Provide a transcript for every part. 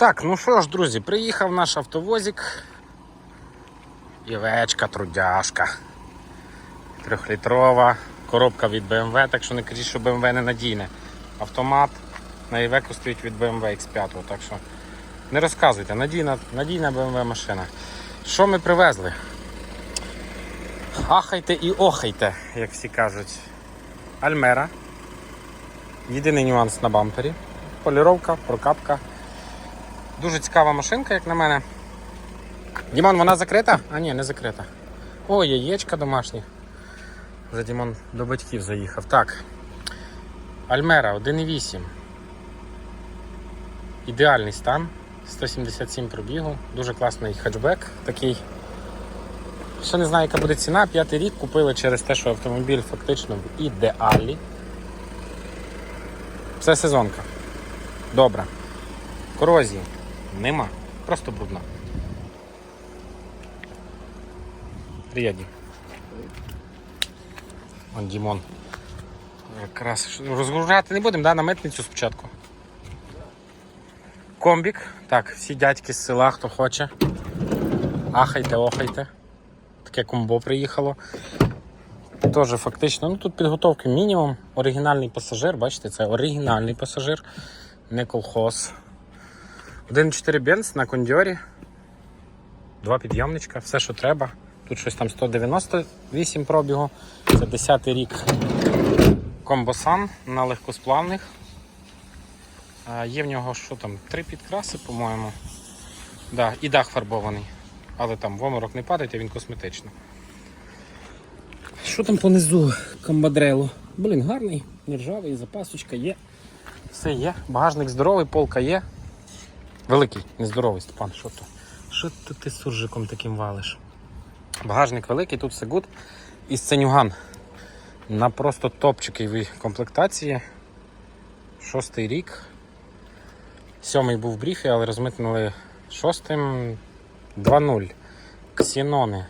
Так, ну що ж, друзі, приїхав наш автовозик. Івечка, трудяшка. Трьохлітрова коробка від BMW, так що не кажіть, що BMW не надійне. Автомат на Івеку стоїть від BMW X5, так що не розказуйте, надійна, надійна BMW машина. Що ми привезли? Ахайте і охайте, як всі кажуть. Альмера. Єдиний нюанс на бампері. Поліровка, прокапка. Дуже цікава машинка, як на мене. Дімон, вона закрита? А ні, не закрита. О, яєчка домашні. Вже Дімон до батьків заїхав. Так. Альмера 1.8. Ідеальний стан. 177 пробігу. Дуже класний хетчбек такий. Ще не знаю, яка буде ціна. П'ятий рік купили через те, що автомобіль фактично в ідеалі. Це сезонка. Добре. Корозії нема. Просто брудна. Приєдні. Вон Дімон. Якраз розгружати не будемо, да? на митницю спочатку. Комбік. Так, всі дядьки з села, хто хоче. Ахайте, охайте. Таке комбо приїхало. Теж фактично, ну тут підготовки мінімум. Оригінальний пасажир, бачите, це оригінальний пасажир, не колхоз. 1.4 бенз на кондьорі. Два підйомничка, все, що треба. Тут щось там 198 пробігу. Це 10 й рік комбосан на легкосплавних. А Є в нього що там? Три підкраси, по-моєму. Да, і дах фарбований. Але там в оморок не падайте, він косметично. Що там понизу комбадрелу? Блін, гарний, нержавий, запасочка є. Все є. Багажник здоровий, полка є. Великий, нездоровий Степан, що то? Що то ти з суржиком таким валиш? Багажник великий, тут все гуд. І сценюган. На просто топчиковій комплектації. Шостий рік. Сьомий був в бріфі, але розмитнили шостим 2.0. Ксінони,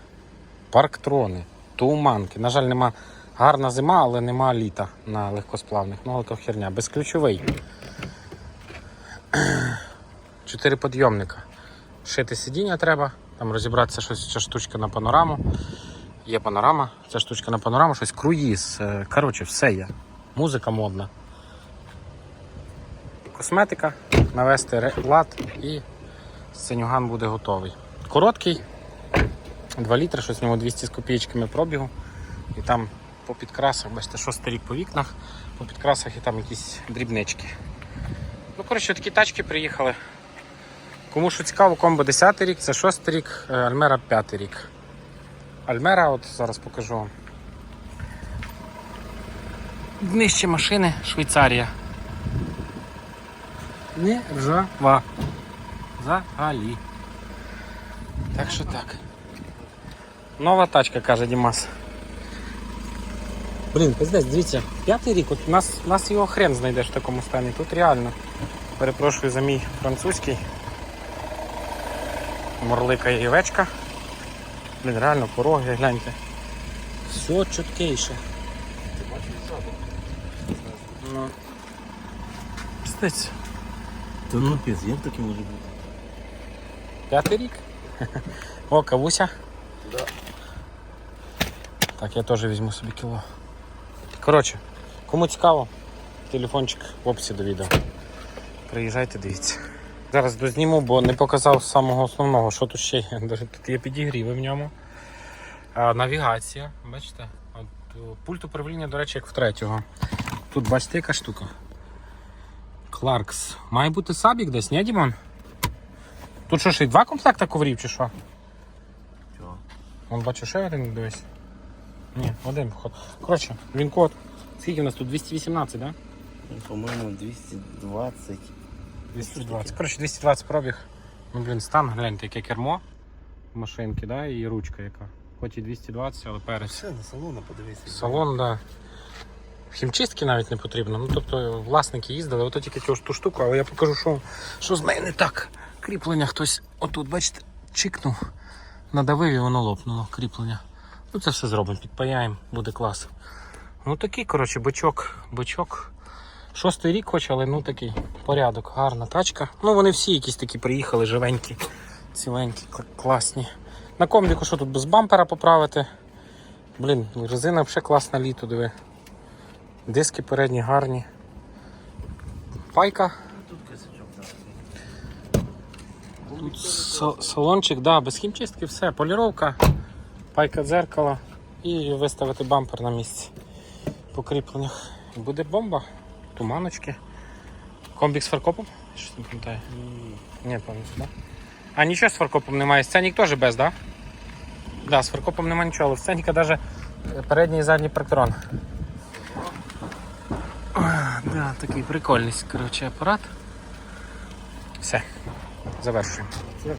парктрони, туманки. На жаль, нема гарна зима, але нема літа на легкосплавних. Ну, але то херня. Безключовий. Чотири підйомника. Шити сидіння треба, там розібратися щось, ця штучка на панораму. Є панорама, ця штучка на панораму, щось круїз. Е, Коротше, все є. Музика модна. Косметика, навести лад і синюган буде готовий. Короткий, 2 літри, щось в ньому 200 з копійками пробігу. І там по підкрасах, бачите, шостий рік по вікнах, по підкрасах і там якісь дрібнички. Ну, коротше, такі тачки приїхали. Кому що цікаво, комбо 10 рік, це 6 рік, е, Альмера 5 рік. Альмера, от зараз покажу вам. Днище машини Швейцарія. Не ржава. Взагалі. Так що так. Нова тачка, каже Дімас. Блін, пиздець, дивіться, п'ятий рік, от нас, нас його хрен знайдеш в такому стані. Тут реально. Перепрошую за мій французький. Морликає івечка. Блін, реально пороги, гляньте. Все чіткіше. Ну. Пиздець. Та ну піз, як таке може бути? П'ятий рік. О, кавуся. Да. Так, я теж візьму собі кіло. Коротше, кому цікаво, телефончик в описі до відео. Приїжджайте, дивіться. Зараз дозніму, бо не показав самого основного, що тут ще є. Тут є підігріви в ньому. А, навігація, бачите? От, пульт управління, до речі, як в третього. Тут бачите, яка штука. Кларкс. Має бути сабік десь, ні, Дімон? Тут що, ще й два комплекта коврів чи що? Чого? Вон бачу ще один дивись. Ні, один вход. Коротше, він код. Скільки у нас тут? 218, да? Ну, По-моєму, 220. 220. Коротше, 220 пробіг. Ну, блін, стан, гляньте, яке кермо машинки, да, і ручка яка. Хоч і 220, але перець. Все, на салону подивися. Салон, да. Хімчистки навіть не потрібно. Ну, тобто власники їздили, ото тільки цю ту штуку, але я покажу, що, що з нею не так. Кріплення хтось отут, бачите, чикнув, надавив і воно лопнуло кріплення. Ну це все зробимо, підпаяємо, буде клас. Ну такий, коротше, бочок, бочок Шостий рік хоч, але ну такий порядок, гарна тачка. Ну вони всі якісь такі приїхали, живенькі, ціленькі, класні. На комбіку що тут без бампера поправити. Блін, резина взагалі класна літо, диви. Диски передні гарні. Пайка. Тут салончик, да, без хімчистки, все, поліровка, пайка дзеркала і виставити бампер на місці по кріпленнях. Буде бомба, туманочки. Комбік з фаркопом? Що не пам'ятаю? Ні, повністю, да? А нічого з фаркопом немає. Сценік теж без, так? Да? Да, з фаркопом немає нічого, але в сценіка навіть передній і задній пректорон. Да, такий прикольний коротше, апарат. Все, завершуємо.